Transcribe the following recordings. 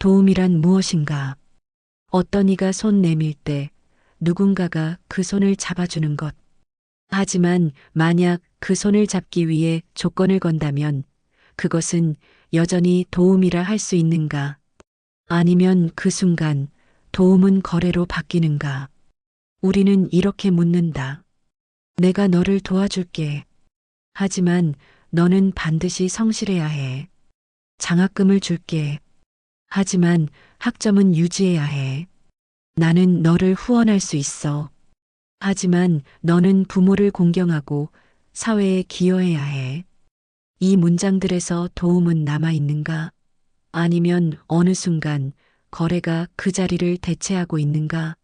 도움이란 무엇인가? 어떤 이가 손 내밀 때 누군가가 그 손을 잡아주는 것. 하지만 만약 그 손을 잡기 위해 조건을 건다면 그것은 여전히 도움이라 할 수 있는가? 아니면 그 순간 도움은 거래로 바뀌는가? 우리는 이렇게 묻는다. 내가 너를 도와줄게. 하지만 너는 반드시 성실해야 해. 장학금을 줄게. 하지만 학점은 유지해야 해. 나는 너를 후원할 수 있어. 하지만 너는 부모를 공경하고 사회에 기여해야 해. 이 문장들에서 도움은 남아 있는가? 아니면 어느 순간 거래가 그 자리를 대체하고 있는가?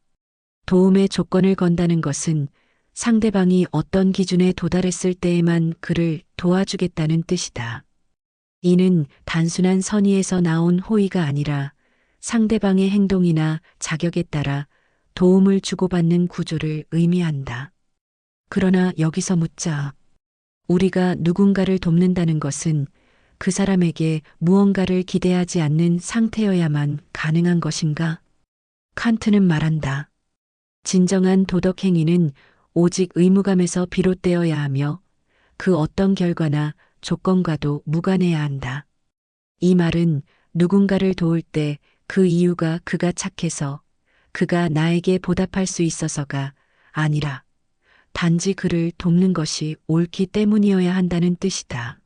도움의 조건을 건다는 것은 상대방이 어떤 기준에 도달했을 때에만 그를 도와주겠다는 뜻이다. 이는 단순한 선의에서 나온 호의가 아니라 상대방의 행동이나 자격에 따라 도움을 주고받는 구조를 의미한다. 그러나 여기서 묻자. 우리가 누군가를 돕는다는 것은 그 사람에게 무언가를 기대하지 않는 상태여야만 가능한 것인가? 칸트는 말한다. 진정한 도덕 행위는 오직 의무감에서 비롯되어야 하며 그 어떤 결과나 조건과도 무관해야 한다. 이 말은 누군가를 도울 때 그 이유가 그가 착해서 그가 나에게 보답할 수 있어서가 아니라 단지 그를 돕는 것이 옳기 때문이어야 한다는 뜻이다.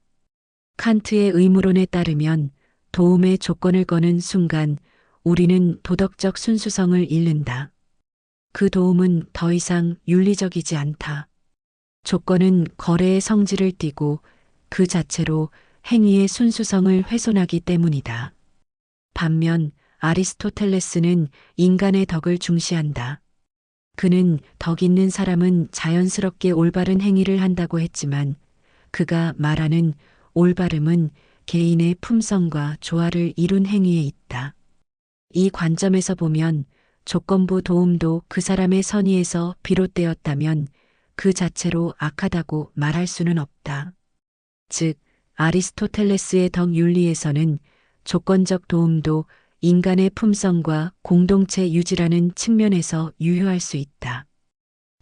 칸트의 의무론에 따르면 도움의 조건을 거는 순간 우리는 도덕적 순수성을 잃는다. 그 도움은 더 이상 윤리적이지 않다. 조건은 거래의 성질을 띠고 그 자체로 행위의 순수성을 훼손하기 때문이다. 반면 아리스토텔레스는 인간의 덕을 중시한다. 그는 덕 있는 사람은 자연스럽게 올바른 행위를 한다고 했지만 그가 말하는 올바름은 개인의 품성과 조화를 이룬 행위에 있다. 이 관점에서 보면 조건부 도움도 그 사람의 선의에서 비롯되었다면 그 자체로 악하다고 말할 수는 없다. 즉, 아리스토텔레스의 덕 윤리에서는 조건적 도움도 인간의 품성과 공동체 유지라는 측면에서 유효할 수 있다.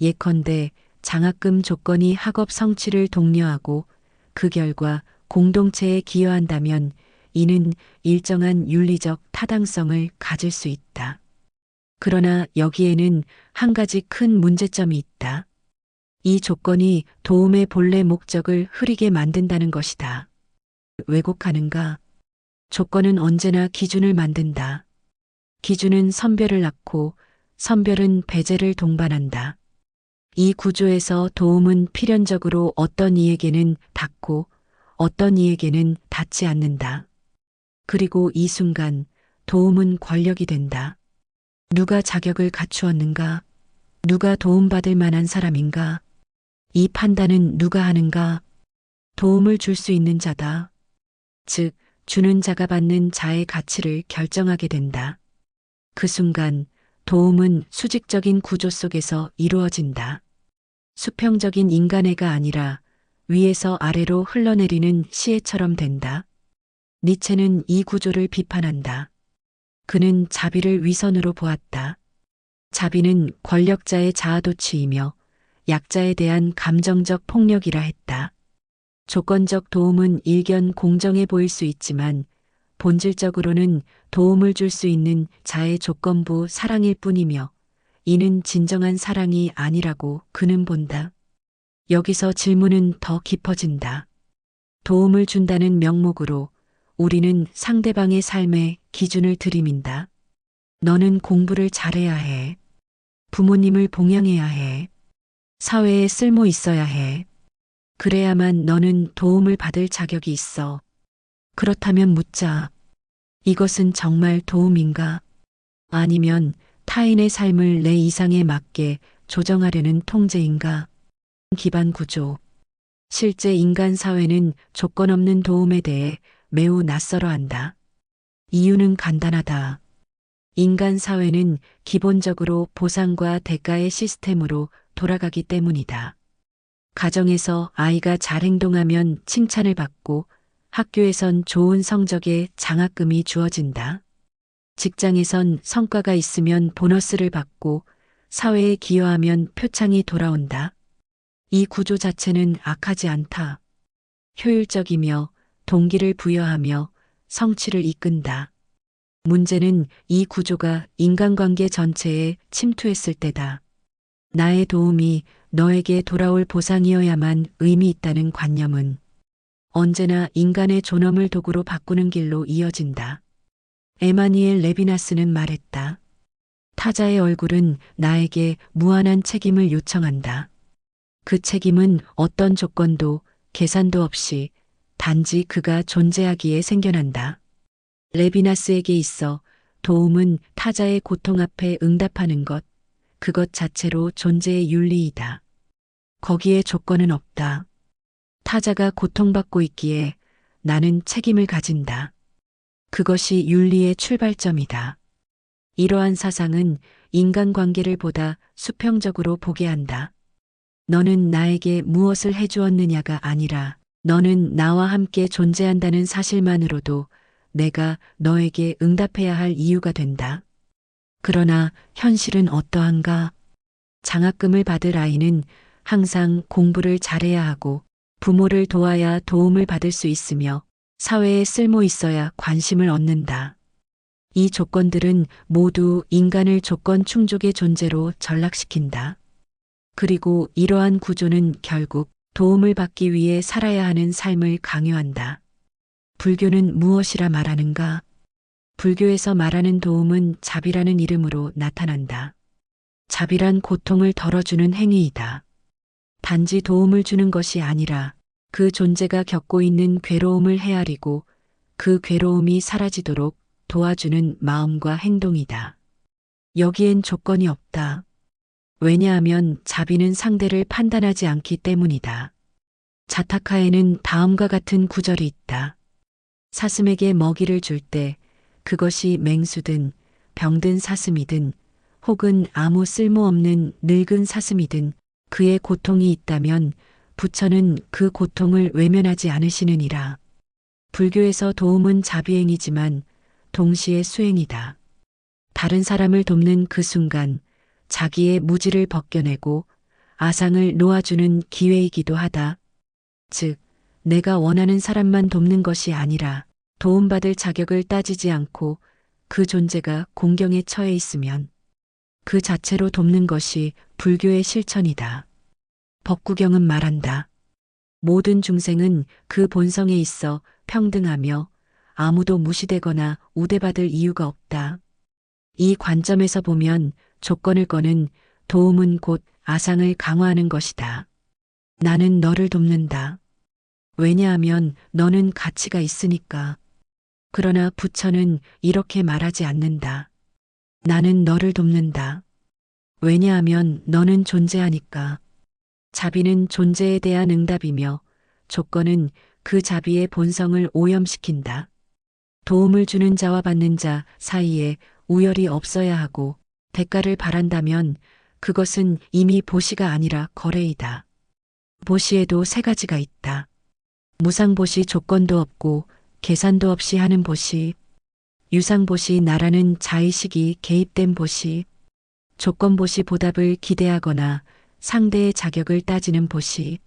예컨대 장학금 조건이 학업 성취를 독려하고 그 결과 공동체에 기여한다면 이는 일정한 윤리적 타당성을 가질 수 있다. 그러나 여기에는 한 가지 큰 문제점이 있다. 이 조건이 도움의 본래 목적을 흐리게 만든다는 것이다. 왜곡하는가? 조건은 언제나 기준을 만든다. 기준은 선별을 낳고 선별은 배제를 동반한다. 이 구조에서 도움은 필연적으로 어떤 이에게는 닿고 어떤 이에게는 닿지 않는다. 그리고 이 순간 도움은 권력이 된다. 누가 자격을 갖추었는가? 누가 도움받을 만한 사람인가? 이 판단은 누가 하는가? 도움을 줄 수 있는 자다. 즉, 주는 자가 받는 자의 가치를 결정하게 된다. 그 순간 도움은 수직적인 구조 속에서 이루어진다. 수평적인 인간애가 아니라 위에서 아래로 흘러내리는 시혜처럼 된다. 니체는 이 구조를 비판한다. 그는 자비를 위선으로 보았다. 자비는 권력자의 자아도취이며 약자에 대한 감정적 폭력이라 했다. 조건적 도움은 일견 공정해 보일 수 있지만 본질적으로는 도움을 줄 수 있는 자의 조건부 사랑일 뿐이며 이는 진정한 사랑이 아니라고 그는 본다. 여기서 질문은 더 깊어진다. 도움을 준다는 명목으로 우리는 상대방의 삶에 기준을 들이민다. 너는 공부를 잘해야 해. 부모님을 봉양해야 해. 사회에 쓸모 있어야 해. 그래야만 너는 도움을 받을 자격이 있어. 그렇다면 묻자. 이것은 정말 도움인가? 아니면 타인의 삶을 내 이상에 맞게 조정하려는 통제인가? 기반 구조. 실제 인간 사회는 조건 없는 도움에 대해 매우 낯설어 한다. 이유는 간단하다. 인간 사회는 기본적으로 보상과 대가의 시스템으로 돌아가기 때문이다. 가정에서 아이가 잘 행동하면 칭찬을 받고 학교에선 좋은 성적에 장학금이 주어진다. 직장에선 성과가 있으면 보너스를 받고 사회에 기여하면 표창이 돌아온다. 이 구조 자체는 악하지 않다. 효율적이며 동기를 부여하며 성취를 이끈다. 문제는 이 구조가 인간관계 전체에 침투했을 때다. 나의 도움이 너에게 돌아올 보상이어야만 의미 있다는 관념은 언제나 인간의 존엄을 도구로 바꾸는 길로 이어진다. 에마니엘 레비나스는 말했다. 타자의 얼굴은 나에게 무한한 책임을 요청한다. 그 책임은 어떤 조건도 계산도 없이 단지 그가 존재하기에 생겨난다. 레비나스에게 있어 도움은 타자의 고통 앞에 응답하는 것, 그것 자체로 존재의 윤리이다. 거기에 조건은 없다. 타자가 고통받고 있기에 나는 책임을 가진다. 그것이 윤리의 출발점이다. 이러한 사상은 인간관계를 보다 수평적으로 보게 한다. 너는 나에게 무엇을 해주었느냐가 아니라 너는 나와 함께 존재한다는 사실만으로도 내가 너에게 응답해야 할 이유가 된다. 그러나 현실은 어떠한가? 장학금을 받을 아이는 항상 공부를 잘해야 하고 부모를 도와야 도움을 받을 수 있으며 사회에 쓸모 있어야 관심을 얻는다. 이 조건들은 모두 인간을 조건 충족의 존재로 전락시킨다. 그리고 이러한 구조는 결국 도움을 받기 위해 살아야 하는 삶을 강요한다. 불교는 무엇이라 말하는가? 불교에서 말하는 도움은 자비라는 이름으로 나타난다. 자비란 고통을 덜어주는 행위이다. 단지 도움을 주는 것이 아니라 그 존재가 겪고 있는 괴로움을 헤아리고 그 괴로움이 사라지도록 도와주는 마음과 행동이다. 여기엔 조건이 없다. 왜냐하면 자비는 상대를 판단하지 않기 때문이다. 자타카에는 다음과 같은 구절이 있다. 사슴에게 먹이를 줄때 그것이 맹수든 병든 사슴이든 혹은 아무 쓸모없는 늙은 사슴이든 그의 고통이 있다면 부처는 그 고통을 외면하지 않으시느니라. 불교에서 도움은 자비행이지만 동시에 수행이다. 다른 사람을 돕는 그 순간 자기의 무지를 벗겨내고 아상을 놓아주는 기회이기도 하다. 즉, 내가 원하는 사람만 돕는 것이 아니라 도움받을 자격을 따지지 않고 그 존재가 공경에 처해 있으면 그 자체로 돕는 것이 불교의 실천이다. 법구경은 말한다. 모든 중생은 그 본성에 있어 평등하며 아무도 무시되거나 우대받을 이유가 없다. 이 관점에서 보면 조건을 거는 도움은 곧 아상을 강화하는 것이다. 나는 너를 돕는다. 왜냐하면 너는 가치가 있으니까. 그러나 부처는 이렇게 말하지 않는다. 나는 너를 돕는다. 왜냐하면 너는 존재하니까. 자비는 존재에 대한 응답이며 조건은 그 자비의 본성을 오염시킨다. 도움을 주는 자와 받는 자 사이에 우열이 없어야 하고 대가를 바란다면 그것은 이미 보시가 아니라 거래이다. 보시에도 세 가지가 있다. 무상보시 조건도 없고 계산도 없이 하는 보시, 유상보시 나라는 자의식이 개입된 보시, 조건보시 보답을 기대하거나 상대의 자격을 따지는 보시.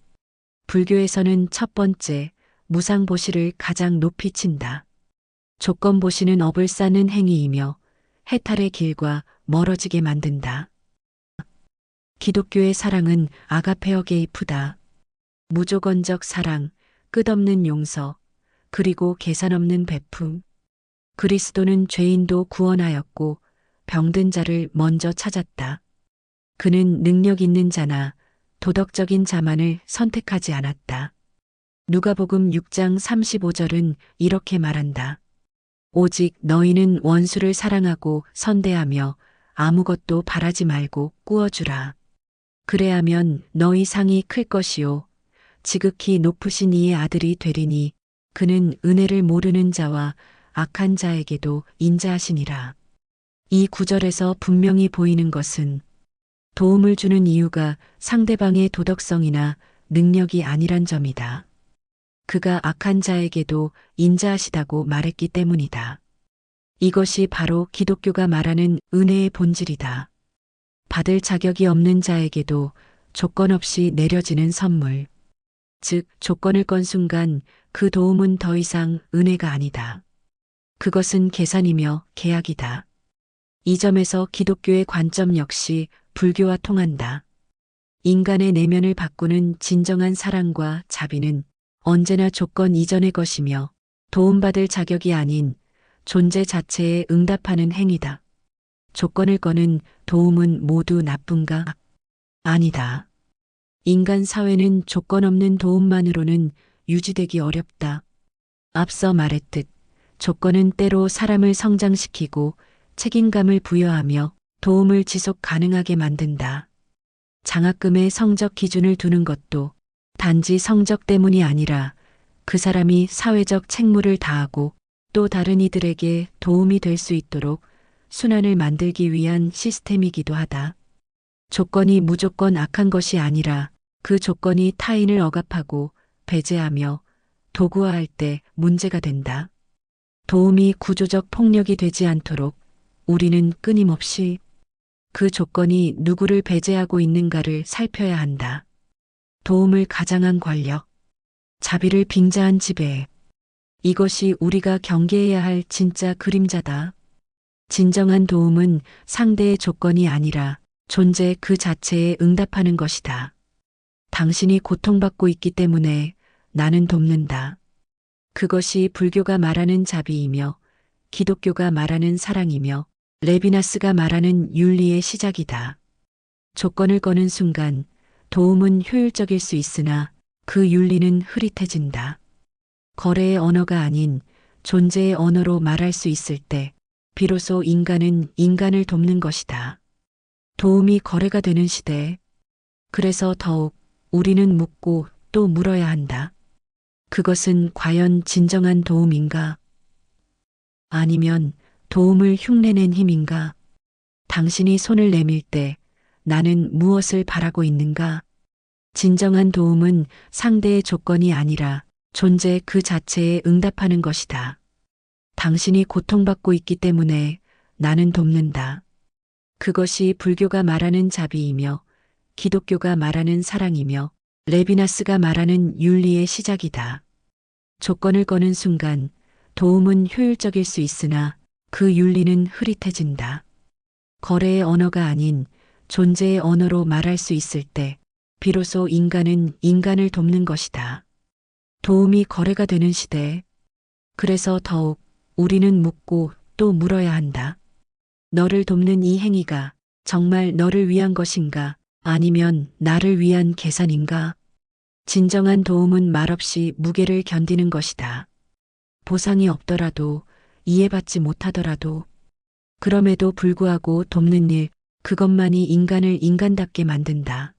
불교에서는 첫 번째 무상보시를 가장 높이 친다. 조건보시는 업을 쌓는 행위이며 해탈의 길과 멀어지게 만든다. 기독교의 사랑은 아가페어 게이프다. 무조건적 사랑, 끝없는 용서, 그리고 계산 없는 베품. 그리스도는 죄인도 구원하였고 병든 자를 먼저 찾았다. 그는 능력 있는 자나 도덕적인 자만을 선택하지 않았다. 누가복음 6장 35절은 이렇게 말한다. 오직 너희는 원수를 사랑하고 선대하며 아무것도 바라지 말고 꾸어주라. 그래야면 너희 상이 클 것이요. 지극히 높으신 이의 아들이 되리니 그는 은혜를 모르는 자와 악한 자에게도 인자하시니라. 이 구절에서 분명히 보이는 것은 도움을 주는 이유가 상대방의 도덕성이나 능력이 아니란 점이다. 그가 악한 자에게도 인자하시다고 말했기 때문이다. 이것이 바로 기독교가 말하는 은혜의 본질이다. 받을 자격이 없는 자에게도 조건 없이 내려지는 선물. 즉, 조건을 건 순간 그 도움은 더 이상 은혜가 아니다. 그것은 계산이며 계약이다. 이 점에서 기독교의 관점 역시 불교와 통한다. 인간의 내면을 바꾸는 진정한 사랑과 자비는 언제나 조건 이전의 것이며 도움받을 자격이 아닌 존재 자체에 응답하는 행위다. 조건을 거는 도움은 모두 나쁜가? 아니다. 인간 사회는 조건 없는 도움만으로는 유지되기 어렵다. 앞서 말했듯 조건은 때로 사람을 성장시키고 책임감을 부여하며 도움을 지속 가능하게 만든다. 장학금의 성적 기준을 두는 것도 단지 성적 때문이 아니라 그 사람이 사회적 책무를 다하고 또 다른 이들에게 도움이 될 수 있도록 순환을 만들기 위한 시스템이기도 하다. 조건이 무조건 악한 것이 아니라 그 조건이 타인을 억압하고 배제하며 도구화할 때 문제가 된다. 도움이 구조적 폭력이 되지 않도록 우리는 끊임없이 그 조건이 누구를 배제하고 있는가를 살펴야 한다. 도움을 가장한 권력, 자비를 빙자한 지배. 이것이 우리가 경계해야 할 진짜 그림자다. 진정한 도움은 상대의 조건이 아니라 존재 그 자체에 응답하는 것이다. 당신이 고통받고 있기 때문에 나는 돕는다. 그것이 불교가 말하는 자비이며 기독교가 말하는 사랑이며 레비나스가 말하는 윤리의 시작이다. 조건을 거는 순간 도움은 효율적일 수 있으나 그 윤리는 흐릿해진다. 거래의 언어가 아닌 존재의 언어로 말할 수 있을 때 비로소 인간은 인간을 돕는 것이다. 도움이 거래가 되는 시대. 그래서 더욱 우리는 묻고 또 물어야 한다. 그것은 과연 진정한 도움인가? 아니면 도움을 흉내낸 힘인가? 당신이 손을 내밀 때 나는 무엇을 바라고 있는가? 진정한 도움은 상대의 조건이 아니라 존재 그 자체에 응답하는 것이다. 당신이 고통받고 있기 때문에 나는 돕는다. 그것이 불교가 말하는 자비이며 기독교가 말하는 사랑이며 레비나스가 말하는 윤리의 시작이다. 조건을 거는 순간 도움은 효율적일 수 있으나 그 윤리는 흐릿해진다. 거래의 언어가 아닌 존재의 언어로 말할 수 있을 때 비로소 인간은 인간을 돕는 것이다. 도움이 거래가 되는 시대. 그래서 더욱 우리는 묻고 또 물어야 한다. 너를 돕는 이 행위가 정말 너를 위한 것인가 아니면 나를 위한 계산인가? 진정한 도움은 말없이 무게를 견디는 것이다. 보상이 없더라도 이해받지 못하더라도 그럼에도 불구하고 돕는 일 그것만이 인간을 인간답게 만든다.